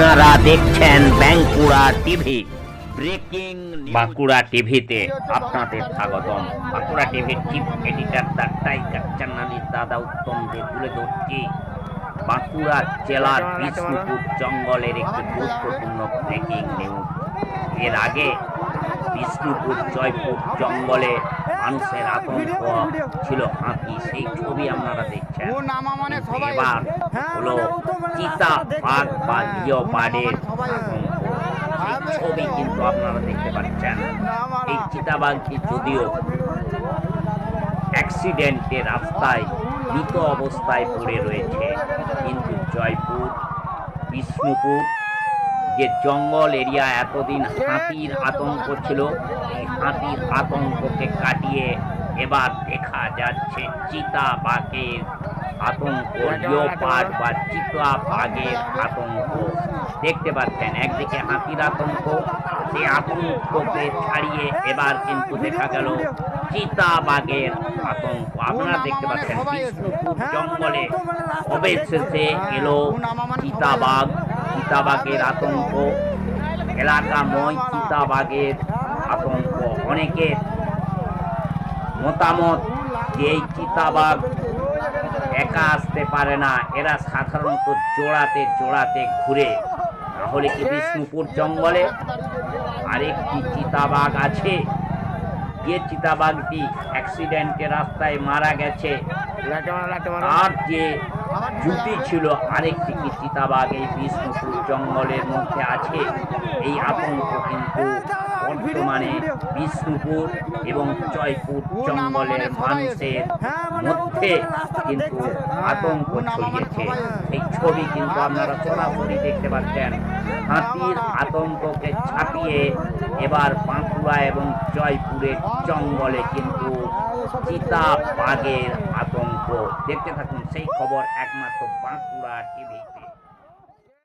আপনারা দেখছেন Bankura TV. Breaking Bankura টিভিতে আপনাদের স্বাগতম। বাঁকুড়া টিভির চিফ এডিটর দা টাইগার চান্নানির দাদা উত্তম দে তুলে ধরছি। বাঁকুড়া জেলার বিষ্ণুপুর জঙ্গলের একটি গুরুত্বপূর্ণ ব্রেকিং নিউজ। এর আগে বিষ্ণুপুর জয়পুর জঙ্গলে মানুষের আতঙ্ক ছিল হাতি সেই ছবি আপনারা দেখছেন। এবার হ্যাঁ, হলো মানে চিতা বাঘ বা লিওপার্ডের ছবি কিন্তু আপনারা দেখতে পাচ্ছেন। এই চিতাবাঘটি যদিও অ্যাক্সিডেন্টে রাস্তায় মৃত অবস্থায় পড়ে রয়েছে কিন্তু জয়পুর বিষ্ণুপুর যে জঙ্গল এরিয়া এতদিন হাতির আতঙ্ক ছিল, এই হাতির আতঙ্ককে কাটিয়ে এবার দেখা যাচ্ছে চিতা বাঘের আতঙ্ক, লিওপার্ড বা চিতা বাঘের আতঙ্ক। দেখতে পাচ্ছেন, একদিকে হাতির আতঙ্ক সেই আতঙ্ককে ছাড়িয়ে এবার কিন্তু দেখা গেল চিতা বাঘের আতঙ্ক। আপনারা দেখতে পাচ্ছেন, বিষ্ণুপুর জঙ্গলে অবশেষে এলো চিতাবাঘ চিতাবাঘের আতঙ্ক। এলাকাময় চিতাবাঘের আতঙ্ক। অনেকের মতামত যে এই চিতাবাঘ একা আসতে পারে না এরা সাধারণত জোড়াতে জোড়াতে ঘুরে। তাহলে কি বিষ্ণুপুর জঙ্গলে আরেকটি চিতাবাঘ আছে? যে চিতাবাঘটি অ্যাক্সিডেন্টে রাস্তায় মারা গেছে আর যে জুটি ছিল আরেকটি কি চিতাবাঘ এই বিষ্ণুপুর জঙ্গলের মধ্যে আছে। এই আতঙ্ক কিন্তু বর্তমানে বিষ্ণুপুর এবং জয়পুর জঙ্গলের মানুষের মধ্যে কিন্তু আতঙ্ক ছড়িয়েছে। এই ছবি কিন্তু আপনারা সরাসরি দেখতে পাচ্ছেন। হাতির আতঙ্ককে ছাপিয়ে এবার বাঁকুড়া এবং জয়পুরের জঙ্গলে কিন্তু চিতা বাঘের আতঙ্ক দেখতে থাকুন সেই খবর একমাত্র বাঁকুড়া টিভিতে